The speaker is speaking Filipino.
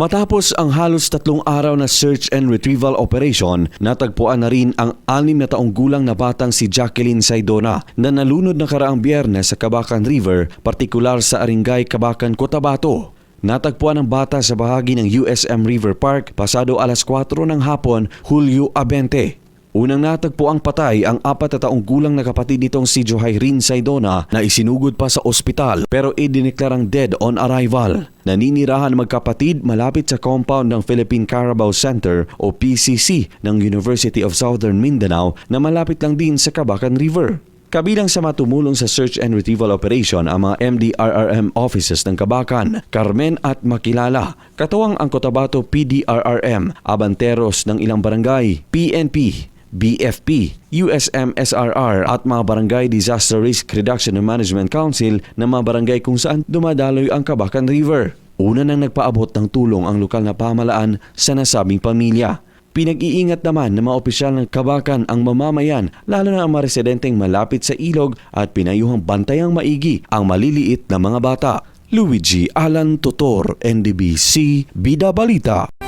Matapos ang halos tatlong araw na search and retrieval operation, natagpuan na rin ang anim na taong gulang na batang si Jacqueline Saidona na nalunod na karaang biyernes sa Kabakan River, partikular sa Aringay, Kabakan, Cotabato. Natagpuan ang bata sa bahagi ng USM River Park pasado alas 4 ng hapon, Hulyo 20. Unang natagpo ang patay ang apat na taong gulang na kapatid nitong si Johairine Saidona na isinugod pa sa ospital pero idineklarang dead on arrival. Naninirahan magkapatid malapit sa compound ng Philippine Carabao Center o PCC ng University of Southern Mindanao na malapit lang din sa Kabakan River. Kabilang sa matumulong sa search and retrieval operation ang mga MDRRM offices ng Kabakan, Carmen at Makilala, katuwang ang Cotabato PDRRM, Abanteros ng ilang barangay, PNP, BFP, USM SRR at mga Barangay Disaster Risk Reduction and Management Council na mga barangay kung saan dumadaloy ang Kabakan River. Una nang nagpaabot ng tulong ang lokal na pamalaan sa nasabing pamilya. Pinag-iingat naman ng mga opisyal ng kabakan ang mamamayan lalo na ang mga residenteng malapit sa ilog at pinayuhang bantayang maigi ang maliliit na mga bata. Luigi Alan Totor, NDBC, Bida Balita.